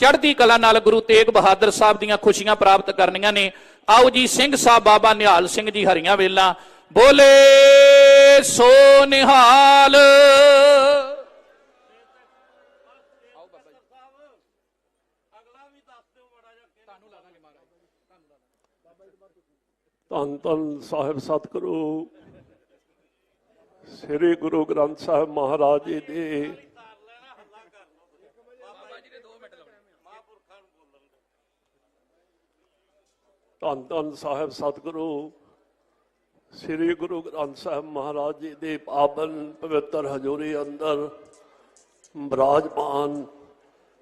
ਚੜ੍ਹਦੀ ਕਲਾ ਨਾਲ ਗੁਰੂ ਤੇਗ ਬਹਾਦਰ ਸਾਹਿਬ ਦੀਆਂ ਖੁਸ਼ੀਆਂ ਪ੍ਰਾਪਤ ਕਰਨੀਆਂ ਨੇ। ਆਓ ਜੀ, ਸਿੰਘ ਸਾਹਿਬ ਬਾਬਾ ਨਿਹਾਲ ਸਿੰਘ ਜੀ ਹਰੀਆਂ ਵੇਲਾਂ। ਬੋਲੇ ਸੋ ਨਿਹਾਲ। ਧੰਨ ਧੰਨ ਸਾਹਿਬ ਸਤਿਗੁਰੂ। ਸ੍ਰੀ ਗੁਰੂ ਗ੍ਰੰਥ ਸਾਹਿਬ ਮਹਾਰਾਜ ਜੀ ਦੇ ਧੰਨ ਧੰਨ ਸਾਹਿਬ ਸਤਿਗੁਰੂ, ਸ੍ਰੀ ਗੁਰੂ ਗ੍ਰੰਥ ਸਾਹਿਬ ਮਹਾਰਾਜ ਜੀ ਦੇ ਪਾਵਨ ਪਵਿੱਤਰ ਹਜ਼ੂਰੀ ਅੰਦਰ ਬਰਾਜਮਾਨ,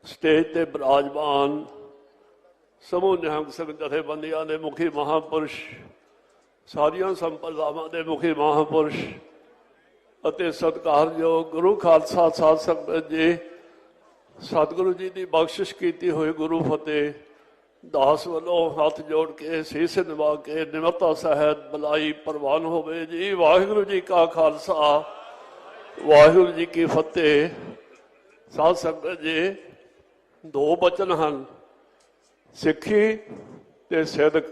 ਸਟੇਜ ਤੇ ਬਰਾਜਮਾਨ ਸਮੂਹ ਨਿਹੰਗ ਸਿੰਘ ਜਥੇਬੰਦੀਆਂ ਦੇ ਮੁਖੀ ਮਹਾਪੁਰਸ਼, ਸਾਰੀਆਂ ਸੰਪਰਦਾਵਾਂ ਦੇ ਮੁਖੀ ਮਹਾਪੁਰਸ਼ ਅਤੇ ਸਤਿਕਾਰਯੋਗ ਗੁਰੂ ਖਾਲਸਾ ਸਾਧ ਸੰਗਤ ਜੀ, ਸਤਿਗੁਰੂ ਜੀ ਦੀ ਬਖਸ਼ਿਸ਼ ਕੀਤੀ ਹੋਈ ਗੁਰੂ ਫਤਿਹ। ਦਾਸ ਵੱਲੋਂ ਹੱਥ ਜੋੜ ਕੇ, ਸੀਸ ਨਿਵਾ ਕੇ, ਨਿਮਰਤਾ ਸਹਿਤ ਬਲਾਈ ਪ੍ਰਵਾਨ ਹੋਵੇ ਜੀ। ਵਾਹਿਗੁਰੂ ਜੀ ਕਾ ਖਾਲਸਾ। ਵਾਹਿਗੁਰੂ ਜੀ ਕੀ ਫਤਿਹ। ਸਾਧ ਸੰਗਤ ਜੀ, ਦੋ ਬਚਨ ਹਨ। ਸਿੱਖੀ ਤੇ ਸਿਦਕ।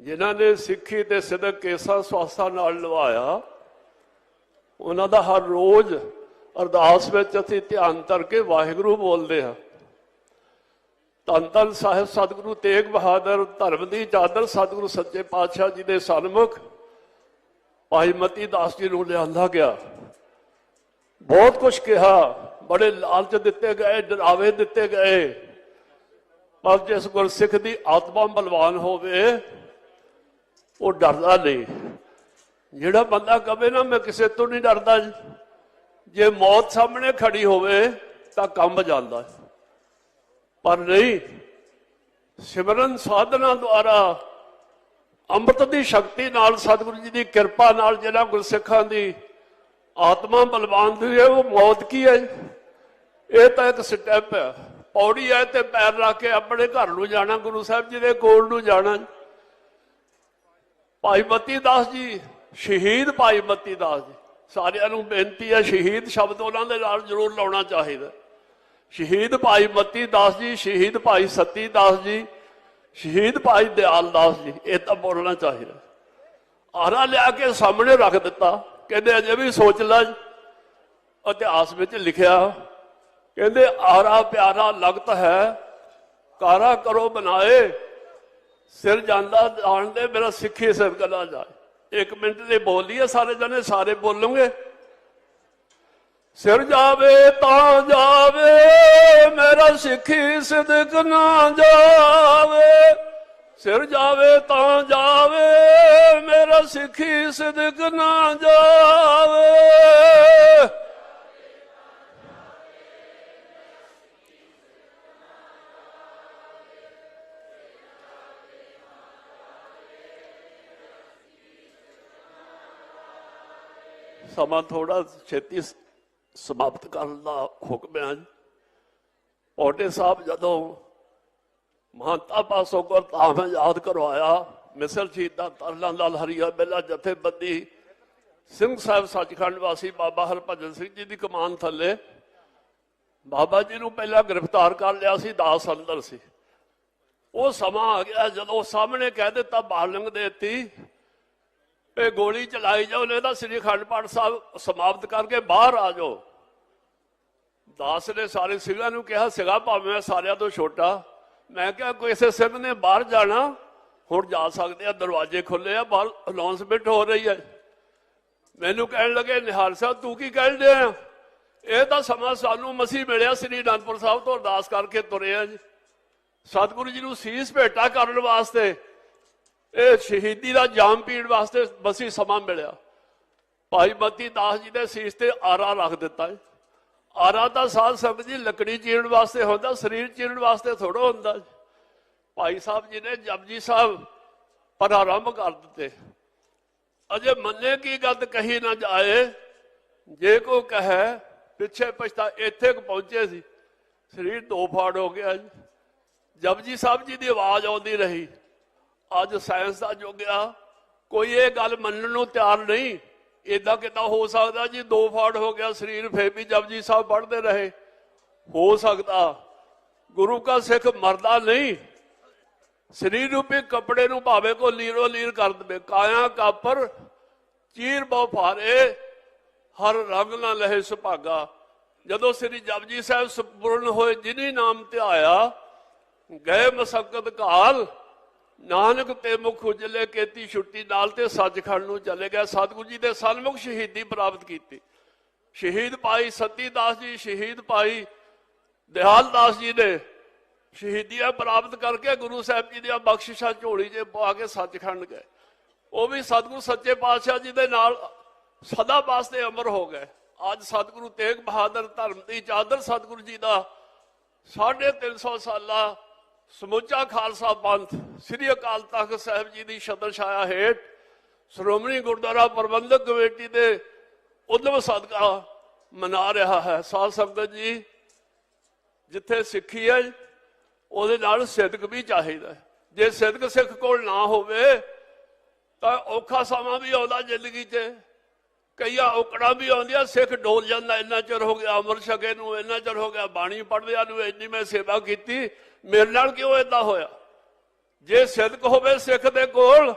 ਜਿਨ੍ਹਾਂ ਨੇ ਸਿੱਖੀ ਤੇ ਸਿਦਕ ਕੇਸਾ ਸਵਾਸਾ ਨਾਲ ਲਵਾਇਆ ਉਹਨਾਂ ਦਾ ਹਰ ਰੋਜ਼ ਅਰਦਾਸ ਵਿੱਚ ਅਸੀਂ ਧਿਆਨ ਧਰ ਕੇ ਵਾਹਿਗੁਰੂ ਬੋਲਦੇ ਹਾਂ। ਧੰਨ ਧੰਨ ਸਾਹਿਬ ਸਤਿਗੁਰੂ ਤੇਗ ਬਹਾਦਰ, ਧਰਮ ਦੀ ਚਾਦਰ ਸਤਿਗੁਰੂ ਸੱਚੇ ਪਾਤਸ਼ਾਹ ਜੀ ਦੇ ਸਨਮੁਖ। ਭਾਈ ਮਤੀ ਦਾਸ ਜੀ ਨੂੰ ਲਿਆਂਦਾ ਗਿਆ। ਬਹੁਤ ਕੁਝ ਕਿਹਾ। ਬੜੇ ਲਾਲਚ ਦਿੱਤੇ ਗਏ, ਡਰਾਵੇ ਦਿੱਤੇ ਗਏ। ਪਰ ਜਿਸ ਗੁਰਸਿੱਖ ਦੀ ਆਤਮਾ ਬਲਵਾਨ ਹੋਵੇ, ਉਹ ਡਰਦਾ ਨਹੀਂ। ਜਿਹੜਾ ਬੰਦਾ ਕਵੇ ਨਾ, ਮੈਂ ਕਿਸੇ ਤੋਂ ਨਹੀਂ ਡਰਦਾ ਜੇ। ਮੌਤ ਸਾਹਮਣੇ ਖੜੀ ਹੋਵੇ, ਤਾਂ ਕੰਬ ਜਾਂਦਾ ਹੈ। ਪਰ ਨਹੀਂ, ਸਿਮਰਨ ਸਾਧਨਾ ਦੁਆਰਾ ਅੰਮ੍ਰਿਤ ਦੀ ਸ਼ਕਤੀ ਨਾਲ, ਸਤਿਗੁਰੂ ਜੀ ਦੀ ਕਿਰਪਾ ਨਾਲ ਜਿਹੜਾ ਗੁਰਸਿੱਖਾਂ ਦੀ ਆਤਮਾ ਬਲਵਾਨ ਦੀ ਹੈ, ਉਹ ਮੌਤ ਕੀ ਹੈ? ਇਹ ਤਾਂ ਇੱਕ ਸਟੈਪ ਹੈ। ਪੌੜੀ ਹੈ ਤੇ ਪੈਰ ਰੱਖ ਕੇ ਆਪਣੇ ਘਰ ਨੂੰ ਜਾਣਾ, ਗੁਰੂ ਸਾਹਿਬ ਜੀ ਦੇ ਕੋਲ ਨੂੰ ਜਾਣਾ। ਭਾਈ ਮਤੀ ਦਾਸ ਜੀ, ਸ਼ਹੀਦ ਭਾਈ ਮਤੀ ਦਾਸ ਜੀ। ਸਾਰਿਆਂ ਨੂੰ ਬੇਨਤੀ ਹੈ, ਸ਼ਹੀਦ ਸ਼ਬਦ ਉਹਨਾਂ ਦੇ ਨਾਲ ਜ਼ਰੂਰ ਲਾਉਣਾ ਚਾਹੀਦਾ। ਸ਼ਹੀਦ ਭਾਈ ਮਤੀ ਦਾਸ ਜੀ, ਸ਼ਹੀਦ ਭਾਈ ਸਤੀ ਦਾਸ ਜੀ, ਸ਼ਹੀਦ ਭਾਈ ਦਿਆਲ ਦਾਸ ਜੀ, ਇਹ ਤਾਂ ਬੋਲਣਾ ਚਾਹੀਦਾ। ਆਰਾ ਲਿਆ ਕੇ ਸਾਹਮਣੇ ਰੱਖ ਦਿੱਤਾ। ਕਹਿੰਦੇ ਅਜੇ ਵੀ ਸੋਚ ਲੈ। ਇਤਿਹਾਸ ਵਿੱਚ ਲਿਖਿਆ, ਕਹਿੰਦੇ ਆਰਾ ਪਿਆਰਾ ਲਗਤ ਹੈ, ਕਾਰਾ ਕਰੋ ਬਣਾਏ। ਸਿਰ ਜਾਂਦਾ ਜਾਣਦੇ ਮੇਰਾ ਸਿੱਖੀ ਸਿਰ ਕਲਾ ਜਾਏ। ਇੱਕ ਮਿੰਟ ਦੇ ਬੋਲੀਏ ਸਾਰੇ ਜਣੇ, ਸਾਰੇ ਬੋਲੋਗੇ। ਸਿਰ ਜਾਵੇ ਤਾਂ ਜਾਵੇ, ਮੇਰਾ ਸਿੱਖੀ ਸਿਦਕ ਨਾ ਜਾਵੇ। ਸਿਰ ਜਾਵੇ ਤਾਂ ਜਾਵੇ, ਮੇਰਾ ਸਿੱਖੀ ਸਿਦਕ ਨਾ ਜਾਵੇ। ਸਮਾਂ ਥੋੜਾ ਛੇਤੀ ਸ- ਸਮਾਪਤ ਕਰਨ ਦਾ ਹੁਕਮ ਹੈ ਔਟੇ ਸਾਹਿਬ ਜਦੋਂ ਮਹੰਤਾ ਪਾਸੋਂ ਗੁਰਧਾਮ ਯਾਦ ਕਰਵਾਇਆ ਮਿਸਲ ਸ਼ਹੀਦਾਂ ਤਰਲਾਂ ਲਾਲ ਹਰੀਆ ਬੇਲਾ ਜਥੇਬੰਦੀ ਸਿੰਘ ਸਾਹਿਬ ਸੱਚਖੰਡ ਵਾਸੀ ਬਾਬਾ ਹਰਭਜਨ ਸਿੰਘ ਜੀ ਦੀ ਕਮਾਨ ਥੱਲੇ, ਬਾਬਾ ਜੀ ਨੂੰ ਪਹਿਲਾਂ ਗ੍ਰਿਫਤਾਰ ਕਰ ਲਿਆ ਸੀ, ਦਾਸ ਅੰਦਰ ਸੀ। ਉਹ ਸਮਾਂ ਆ ਗਿਆ, ਜਦੋਂ ਸਾਹਮਣੇ ਕਹਿ ਦਿੱਤਾ ਬਾਲੰਗ ਦੇਤੀ ਇਹ ਗੋਲੀ ਚਲਾਈ ਜਾਓ ਨੇ ਤਾਂ ਸ੍ਰੀ ਅਖੰਡ ਪਾਠ ਸਾਹਿਬ ਸਮਾਪਤ ਕਰਕੇ ਬਾਹਰ ਆ ਜਾਓ। ਦਾਸ ਨੇ ਸਾਰੇ ਸਿੰਘਾਂ ਨੂੰ ਕਿਹਾ, ਸਿਗਾ ਭਾਵੇਂ ਮੈਂ ਸਾਰਿਆਂ ਤੋਂ ਛੋਟਾ। ਮੈਂ ਕਿਹਾ ਕਿਸੇ ਸਿੰਘ ਨੇ ਬਾਹਰ ਜਾਣਾ? ਹੁਣ ਜਾ ਸਕਦੇ ਆ, ਦਰਵਾਜ਼ੇ ਖੁੱਲੇ ਆ, ਬਾਹਰ ਅਨਾਉਂਸਮੈਂਟ ਹੋ ਰਹੀ ਹੈ। ਮੈਨੂੰ ਕਹਿਣ ਲੱਗੇ, ਨਿਹਾਲ ਸਾਹਿਬ, ਤੂੰ ਕੀ ਕਹਿਣ ਡਿਆ ਇਹ ਤਾਂ ਸਮਾਂ ਸਾਨੂੰ ਮਸੀਹ ਮਿਲਿਆ, ਸ੍ਰੀ ਅਨੰਦਪੁਰ ਸਾਹਿਬ ਤੋਂ ਅਰਦਾਸ ਕਰਕੇ ਤੁਰੇ ਆ ਜੀ। ਸਤਿਗੁਰੂ ਜੀ ਨੂੰ ਸੀਸ ਭੇਟਾ ਕਰਨ ਵਾਸਤੇ ਇਹ ਸ਼ਹੀਦੀ ਦਾ ਜਾਮ ਪੀਣ ਵਾਸਤੇ ਬਸੀ ਸਮਾਂ ਮਿਲਿਆ। ਭਾਈ ਮਤੀ ਦਾਸ ਜੀ ਨੇ ਸੀਸ ਤੇ ਆਰਾ ਰੱਖ ਦਿੱਤਾ ਹੈ। ਆਰਾ ਦਾ ਸਾਧ ਸੰਗਤ ਜੀ ਲੱਕੜੀ ਚੀਰਨ ਵਾਸਤੇ ਹੁੰਦਾ, ਸਰੀਰ ਚੀਰਨ ਵਾਸਤੇ ਥੋੜਾ ਹੁੰਦਾ ਭਾਈ ਸਾਹਿਬ ਜੀ ਨੇ ਜਪਜੀ ਸਾਹਿਬ ਪਰ ਕਰ ਦਿੱਤੇ। ਅਜੇ ਮੰਨੇ ਕੀ ਗੱਲ ਕਹੀ ਨਾ ਜਾਏ। ਜੇ ਕੋ ਕਹੇ, ਪਿੱਛੇ ਪਛਤਾ ਇੱਥੇ ਕੁ ਪਹੁੰਚੇ ਸੀ। ਸਰੀਰ ਦੋ ਫਾੜ ਹੋ ਗਿਆ ਜੀ। ਜਪਜੀ ਸਾਹਿਬ ਜੀ ਦੀ ਆਵਾਜ਼ ਆਉਂਦੀ ਰਹੀ। ਅੱਜ ਸਾਇੰਸ ਦਾ ਯੁੱਗ ਆ। ਕੋਈ ਇਹ ਗੱਲ ਮੰਨਣ ਨੂੰ ਤਿਆਰ ਨਹੀਂ। ਇਦਾਂ ਕਿਦਾਂ ਹੋ ਸਕਦਾ ਜੀ? ਦੋ ਫਾੜ ਹੋ ਗਿਆ, ਸਰੀਰ ਫੇਰ ਵੀ ਜਪਜੀ ਸਾਹਿਬ ਪੜ੍ਹਦੇ ਰਹੇ। ਹੋ ਸਕਦਾ। ਗੁਰੂ ਕਾ ਸਿੱਖ ਮਰਦਾ ਨਹੀਂ। ਸਰੀਰ ਰੂਪੀ ਕੱਪੜੇ ਨੂੰ ਭਾਵੇਂ ਕੋ ਲੀਰੋ ਲੀਰ ਕਰ ਦਵੇ। ਕਾਇਆ ਕਾਪਰ, ਚੀਰ ਬਹੁ ਫਾਰੇ ਹਰ ਰੰਗ ਨਾ ਲਹੇ ਸੁਭਾਗਾ। ਜਦੋਂ ਸ੍ਰੀ ਜਪਜੀ ਸਾਹਿਬ ਸੰਪੂਰਨ ਹੋਏ, ਜਿਨੀ ਨਾਮ ਤੇ ਆਇਆ ਗਏ ਮਸਕਤ ਕਾਲ ਨਾਨਕ ਤੇ ਮੁਖ ਉਜਲੇ ਕੀਤੀ ਛੁੱਟੀ ਨਾਲ ਤੇ ਸੱਚਖੰਡ ਨੂੰ ਚਲੇ ਗਿਆ। ਸਤਿਗੁਰੂ ਜੀ ਦੇ ਸਨਮੁਖ ਸ਼ਹੀਦੀ ਪ੍ਰਾਪਤ ਕੀਤੀ। ਸ਼ਹੀਦ ਭਾਈ ਸਤੀ ਦਾਸ ਜੀ, ਸ਼ਹੀਦ ਭਾਈ ਦਿਹਾਲ ਦਾਸ ਜੀ ਨੇ ਸ਼ਹੀਦੀਆਂ ਪ੍ਰਾਪਤ ਕਰਕੇ ਗੁਰੂ ਸਾਹਿਬ ਜੀ ਦੀਆਂ ਬਖਸ਼ਿਸ਼ਾਂ ਝੋਲੀ 'ਚ ਪਾ ਕੇ ਸੱਚਖੰਡ ਗਏ। ਉਹ ਵੀ ਸਤਿਗੁਰੂ ਸੱਚੇ ਪਾਤਸ਼ਾਹ ਜੀ ਦੇ ਨਾਲ ਸਦਾ ਵਾਸਤੇ ਅਮਰ ਹੋ ਗਏ। ਅੱਜ ਸਤਿਗੁਰੂ ਤੇਗ ਬਹਾਦਰ ਧਰਮ ਦੀ ਚਾਦਰ ਸਤਿਗੁਰੂ ਜੀ ਦਾ 350 ਸਾਲਾ ਸਮੁੱਚਾ ਖਾਲਸਾ ਪੰਥ, ਸ੍ਰੀ ਅਕਾਲ ਤਖਤ ਸਾਹਿਬ ਜੀ ਦੀ ਛਤਰ ਛਾਇਆ ਹੇਠ ਸ਼੍ਰੋਮਣੀ ਗੁਰਦੁਆਰਾ ਪ੍ਰਬੰਧਕ ਕਮੇਟੀ ਦੇ ਉਦਮ ਸਦਕਾ ਮਨਾ ਰਿਹਾ ਹੈ। ਸਾਧ ਸੰਗਤ ਜੀ, ਜਿੱਥੇ ਸਿੱਖੀ ਹੈ, ਉਹਦੇ ਨਾਲ ਸਿੱਧਕ ਵੀ ਚਾਹੀਦਾ ਜੇ ਸਿੱਧਕ ਸਿੱਖ ਕੋਲ ਨਾ ਹੋਵੇ, ਤਾਂ ਔਖਾ ਸਮਾਂ ਵੀ ਆਉਂਦਾ ਜ਼ਿੰਦਗੀ 'ਚ। ਕਈਆਂ ਔਕੜਾਂ ਵੀ ਆਉਂਦੀਆਂ, ਸਿੱਖ ਡੋਲ ਜਾਂਦਾ, ਇੰਨਾ ਚਿਰ ਹੋ ਗਿਆ ਅਮਰ ਛਕੇ ਨੂੰ, ਇੰਨਾ ਚਿਰ ਹੋ ਗਿਆ ਬਾਣੀ ਪੜ੍ਹਦਿਆਂ ਨੂੰ, ਇੰਨੀ ਮੈਂ ਸੇਵਾ ਕੀਤੀ, ਮੇਰੇ ਨਾਲ ਕਿਉਂ ਏਦਾਂ ਹੋਇਆ? ਜੇ ਸਿੱਧਕ ਹੋਵੇ ਸਿੱਖ ਦੇ ਕੋਲ,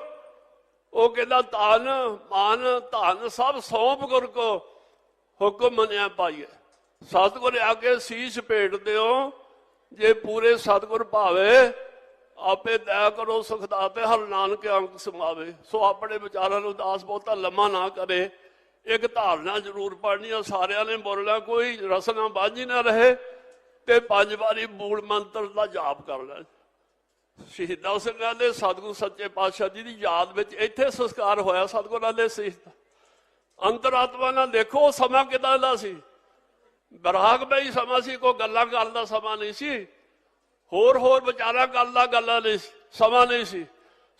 ਉਹ ਕਹਿੰਦਾ, ਧਨ, ਮਾਨ, ਧਨ ਸਭ ਸੌਂਪ ਗੁਰ ਕੋ, ਹੁਕਮ ਮੰਨਿਆ ਪਾਈਏ ਸਤਿਗੁਰ ਆਗੇ ਸੀਸ ਭੇਟ ਦਿਓ, ਜੇ ਪੂਰੇ ਸਤਿਗੁਰ ਭਾਵੇ, ਆਪੇ ਦਇਆ ਕਰੋ ਸੁਖ ਦਾਤੇ ਹਰ ਨਾਨਕ ਅੰਕ ਸਮਾਵੇ। ਸੋ ਆਪਣੇ ਵਿਚਾਰਾਂ ਨੂੰ ਦਾਸ ਬਹੁਤਾ ਲੰਮਾ ਨਾ ਕਰੇ। ਇੱਕ ਧਾਰਨਾ ਜ਼ਰੂਰ ਪੜਨੀ ਆ, ਸਾਰਿਆਂ ਨੇ ਬੋਲਣਾ ਕੋਈ ਰਸਨਾ ਬਾਝੀ ਨਾ ਰਹੇ ਤੇ ਪੰਜ ਵਾਰੀ ਮੂਲ ਮੰਤਰ ਦਾ ਜਾਪ ਕਰ ਲੈਣ। ਸ਼ਹੀਦਾਂ ਸਿੰਘਾਂ ਦੇ ਸਤਿਗੁਰੂ ਸੱਚੇ ਪਾਤਸ਼ਾਹ ਜੀ ਦੀ ਯਾਦ ਵਿੱਚ ਇੱਥੇ ਸੰਸਕਾਰ ਹੋਇਆ ਸਤਿਗੁਰਾਂ ਦੇ ਸੀਸ ਦਾ ਅੰਤਰਾਤਮਾ ਨਾਲ ਦੇਖੋ ਸਮਾਂ ਕਿਦਾਂ ਦਾ ਸੀ? ਬਰਾਗ ਬਈ ਸਮਾਂ ਸੀ, ਕੋਈ ਗੱਲਾਂ ਕਰਨ ਦਾ ਸਮਾਂ ਨਹੀਂ ਸੀ। ਹੋਰ ਹੋਰ ਵਿਚਾਰਾ ਗੱਲ ਦਾ ਗੱਲਾਂ ਨਹੀਂ ਸਮਾਂ ਨਹੀਂ ਸੀ।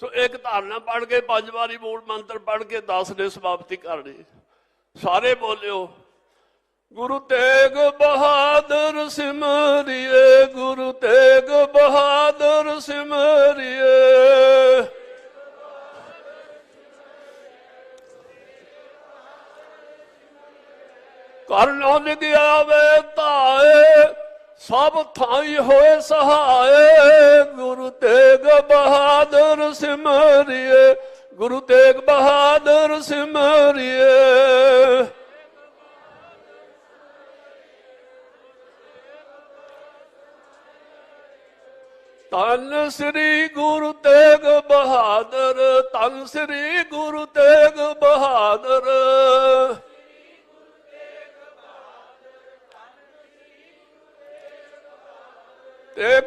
ਸੋ ਇੱਕ ਧਾਰਨਾ ਪੜ ਕੇ, ਪੰਜ ਵਾਰੀ ਮੂਲ ਮੰਤਰ ਪੜ ਕੇ 10 ਨੇ ਸਮਾਪਤੀ ਕਰਨੀ। ਸਾਰੇ ਬੋਲਿਓ, ਗੁਰੂ ਤੇਗ ਬਹਾਦਰ ਸਿਮਰਿਏ, ਗੁਰੂ ਤੇਗ ਬਹਾਦਰ ਸਿਮਰਿਏ। ਕਰਨੋਂ ਗਿਆ ਵੇ ਧਾਏ, ਸਭ ਥਾਈ ਹੋਏ ਸਹਾਏ, ਗੁਰੂ ਤੇਗ ਬਹਾਦਰ ਸਿਮਰਿਏ। ਗੁਰੂ ਤੇਗ ਬਹਾਦਰ ਸਿਮਰਿਏ। ਤਨ ਸ੍ਰੀ ਗੁਰੂ ਤੇਗ ਬਹਾਦਰ ਤਨ ਸ੍ਰੀ ਗੁਰੂ ਤੇਗ ਬਹਾਦਰ।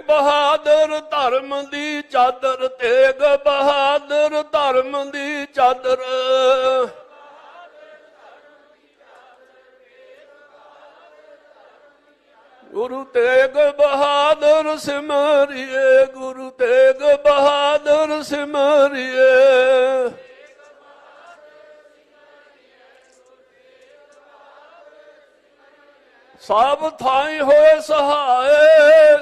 ਬਹਾਦਰ ਧਰਮ ਦੀ ਚਾਦਰ ਤੇਗ ਬਹਾਦਰ ਧਰਮ ਦੀ ਚਾਦਰ। ਗੁਰੂ ਤੇਗ ਬਹਾਦਰ ਸਿਮਰਿਏ, ਗੁਰੂ ਤੇਗ ਬਹਾਦਰ ਸਿਮਰਿਏ। ਸਭ ਥਾਈ ਹੋਏ ਸਹਾਏ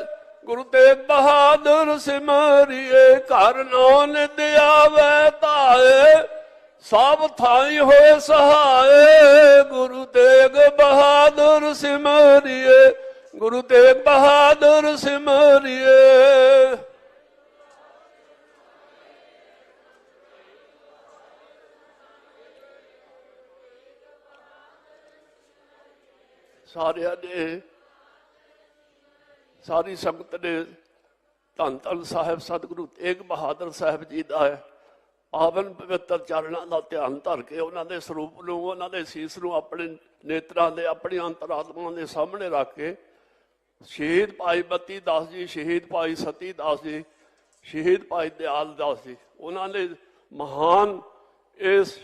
ਗੁਰੂ ਤੇਗ ਬਹਾਦਰ ਸਿਮਰਿਏ, ਘਰ ਨੋ ਆਵੇ ਧਾਏ, ਸਭ ਥਾਈ ਹੋਏ ਸਹਾਏ। ਗੁਰੂ ਤੇਗ ਬਹਾਦਰ ਸਿਮਰਿਏ, ਗੁਰੂ ਤੇਗ ਬਹਾਦਰ ਸਿਮਰਿਏ। ਸਾਰਿਆਂ ਨੇ ਸਾਰੀ ਸੰਗਤ ਨੇ ਧੰਨ ਧੰਨ ਸਾਹਿਬ, ਸਤਿਗੁਰੂ ਤੇਗ ਬਹਾਦਰ ਸਾਹਿਬ ਜੀ ਦਾ ਪਾਵਨ ਪਵਿੱਤਰ ਚਰਨਾਂ ਦਾ ਧਿਆਨ ਧਰ ਕੇ ਉਹਨਾਂ ਦੇ ਸਰੂਪ ਨੂੰ, ਉਹਨਾਂ ਦੇ ਸੀਸ ਨੂੰ ਆਪਣੇ ਨੇਤਰਾਂ ਦੇ ਆਪਣੀ ਅੰਤਰਾਤਮਾ ਦੇ ਸਾਹਮਣੇ ਰੱਖ ਕੇ ਸ਼ਹੀਦ ਭਾਈ ਬੱਤੀ ਦਾਸ ਜੀ, ਸ਼ਹੀਦ ਭਾਈ ਸਤੀ ਦਾਸ ਜੀ, ਸ਼ਹੀਦ ਭਾਈ ਦਿਆਲ ਦਾਸ ਜੀ, ਉਹਨਾਂ ਨੇ ਮਹਾਨ ਇਸ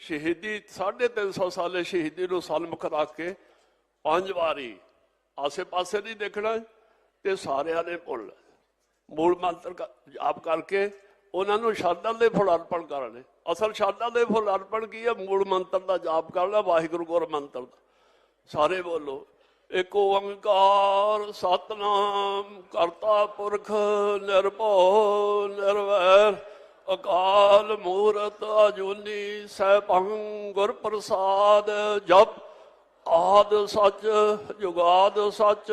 ਸ਼ਹੀਦੀ 350 ਸਾਲੇ ਸ਼ਹੀਦੀ ਨੂੰ ਸਨਮੁਖ ਰੱਖ ਕੇ ਪੰਜ ਵਾਰੀ ਆਸੇ ਪਾਸੇ ਨਹੀਂ ਦੇਖਣਾ। ਤੇ ਸਾਰਿਆਂ ਨੇ ਭੁੱਲ। ਮੂਲ ਮੰਤਰ ਜਾਪ ਕਰਕੇ ਉਹਨਾਂ ਨੂੰ ਸ਼ਰਧਾ ਦੇ ਫੁੱਲ ਅਰਪਣ ਕਰਨੇ। ਅਸਲ ਸ਼ਰਧਾ ਦੇ ਫੁੱਲ ਅਰਪਣ ਕੀ ਹੈ ਮੂਲ ਮੰਤਰ ਦਾ ਜਾਪ ਕਰਨਾ, ਵਾਹਿਗੁਰੂ ਗੁਰ ਮੰਤਰ ਦਾ। ਸਾਰੇ ਬੋਲੋ ਏਕ ਓੰਕਾਰ ਸਤਨਾਮ ਕਰਤਾ ਪੁਰਖ ਨਿਰਭਉ ਨਿਰਵੈਰ, ਅਕਾਲ ਮੂਰਤ ਅਜੂਨੀ ਸੈਭੰ ਗੁਰ ਪ੍ਰਸਾਦ ਜਪ, ਆਦ ਸੱਚ, ਜੁਗਾਦ ਸੱਚ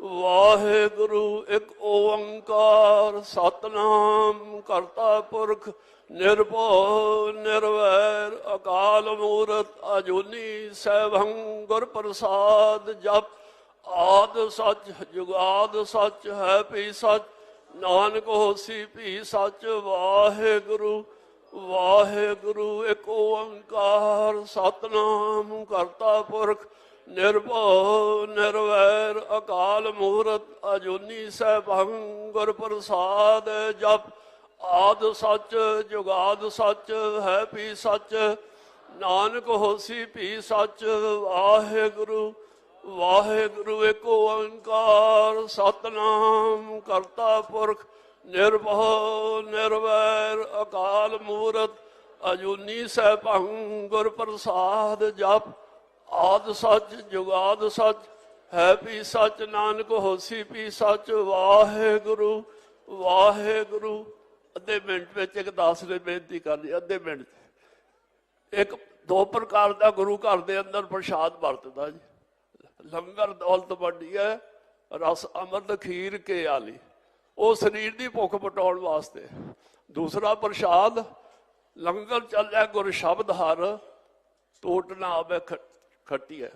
ਵਾਹਿਗੁਰੂ ਇੱਕ ਓੰਕਾਰ ਸਤਨਾਮ ਕਰਤਾ ਪੁਰਖ ਨਿਰਭਉ ਨਿਰਵੈਰ ਅਕਾਲ ਮੂਰਤ ਅਜੂਨੀ ਸੈਭੰ ਗੁਰ ਪ੍ਰਸਾਦ ਜਪ ਆਦ ਸੱਚ ਜੁਗਾਦ ਸੱਚ ਹੈ ਵੀ ਸੱਚ, ਨਾਨਕ ਹੋਸੀ ਵੀ ਸੱਚ। ਵਾਹਿਗੁਰੂ ਵਾਹਿਗੁਰੂ ਇੱਕ ਓੰਕਾਰ ਸਤਨਾਮ ਕਰਤਾ ਪੁਰਖ ਨਿਰਭਉ ਨਿਰਵੈਰ ਅਕਾਲ ਮੂਰਤ ਅਜੂਨੀ ਸੈਭੰ ਗੁਰ ਪ੍ਰਸਾਦ ਜਪ। ਆਦ ਸੱਚ ਜੁਗਾਦ ਸੱਚ ਹੈ ਪੀ ਸੱਚ, ਨਾਨਕ ਹੋਸੀ ਪੀ ਸੱਚ, ਵਾਹਿਗੁਰੂ ਵਾਹਿਗੁਰੂ ਇੱਕ ਓੰਕਾਰ, ਸਤਨਾਮ ਕਰਤਾ ਪੁਰਖ, ਨਿਰਭਉ ਨਿਰਵੈਰ ਅਕਾਲ ਮੂਰਤ ਅਜੂਨੀ ਸੈਭੰ ਗੁਰ ਪ੍ਰਸਾਦ ਜਪ। ਆਦ ਸੱਚ, ਜੁਗਾਦ ਸੱਚ, ਹੈ ਵੀ ਸੱਚ, ਨਾਨਕ ਹੋਸੀ ਵੀ ਸੱਚ, ਵਾਹਿਗੁਰੂ ਵਾਹਿਗੁਰੂ। ਅੱਧੇ ਮਿੰਟ ਵਿੱਚ ਇੱਕ ਦਾਸ ਨੇ ਬੇਨਤੀ ਕਰ ਲਈ ਅੱਧੇ ਮਿੰਟ ਇੱਕ, ਦੋ ਪ੍ਰਕਾਰ ਦਾ ਗੁਰੂ ਘਰ ਦੇ ਅੰਦਰ ਪ੍ਰਸ਼ਾਦ ਵਰਤਦਾ ਜੀ। ਲੰਗਰ ਦੌਲਤ ਵੱਡੀ ਹੈ, ਰਸ ਅੰਮ੍ਰਿਤ, ਖੀਰ ਕੇ ਆਲੀ। ਉਹ ਸਰੀਰ ਦੀ ਭੁੱਖ ਮਟਾਉਣ ਵਾਸਤੇ। ਦੂਸਰਾ ਪ੍ਰਸ਼ਾਦ, ਲੰਗਰ ਚੱਲਿਆ ਗੁਰ ਸ਼ਬਦ ਹਰ, ਟੋਟ ਨਾ ਆਵੇ ਖੱਟੀ ਹੈ।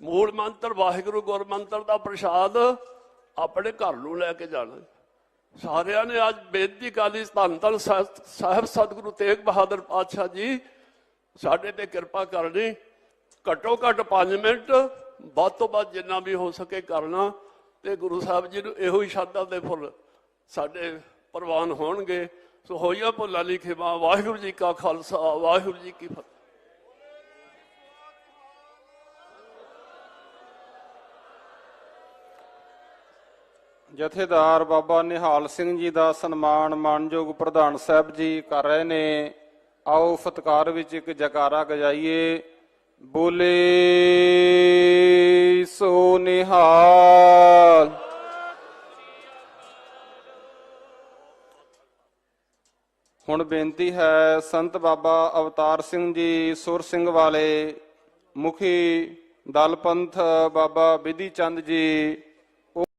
ਮੂਲ ਮੰਤਰ ਵਾਹਿਗੁਰੂ ਗੁਰ ਮੰਤਰ ਦਾ ਪ੍ਰਸ਼ਾਦ ਆਪਣੇ ਘਰ ਨੂੰ ਲੈ ਕੇ ਜਾਣਾ। ਸਾਰਿਆਂ ਨੇ ਅੱਜ ਬੇਨਤੀ ਕਾਲੀ ਧੰਨ ਧੰਨ ਸਾਹਿਬ ਸਤਿਗੁਰੂ ਤੇਗ ਬਹਾਦਰ ਪਾਤਸ਼ਾਹ ਜੀ, ਸਾਡੇ ਤੇ ਕਿਰਪਾ ਕਰਨੀ। ਘੱਟੋ ਘੱਟ 5 ਮਿੰਟ, ਵੱਧ ਤੋਂ ਵੱਧ ਜਿੰਨਾ ਵੀ ਹੋ ਸਕੇ ਕਰਨਾ ਤੇ ਗੁਰੂ ਸਾਹਿਬ ਜੀ ਨੂੰ ਇਹੋ ਹੀ ਸ਼ਰਧਾ ਦੇ ਫੁੱਲ ਸਾਡੇ ਪ੍ਰਵਾਨ ਹੋਣਗੇ। ਸੋ ਹੋਈਆਂ ਭੁੱਲਾਂ ਲਈ ਖਿਮਾ ਵਾਹਿਗੁਰੂ ਜੀ ਕਾ ਖਾਲਸਾ, ਵਾਹਿਗੁਰੂ ਜੀ ਕੀ ਫਤਿਹ। ਜਥੇਦਾਰ ਬਾਬਾ ਨਿਹਾਲ ਸਿੰਘ ਜੀ ਦਾ ਸਨਮਾਨ ਮਾਨਯੋਗ ਪ੍ਰਧਾਨ ਸਾਹਿਬ ਜੀ ਕਰ ਰਹੇ ਨੇ। ਆਓ ਫਤਕਾਰ ਵਿੱਚ ਇੱਕ ਜਕਾਰਾ ਗਜਾਈਏ। ਬੋਲੇ ਸੋ ਨਿਹਾਲ। ਹੁਣ ਬੇਨਤੀ ਹੈ ਸੰਤ ਬਾਬਾ ਅਵਤਾਰ ਸਿੰਘ ਜੀ, ਸੁਰ ਸਿੰਘ ਵਾਲੇ, ਮੁਖੀ ਦਲ ਪੰਥ ਬਾਬਾ ਬਿਧੀ ਚੰਦ ਜੀ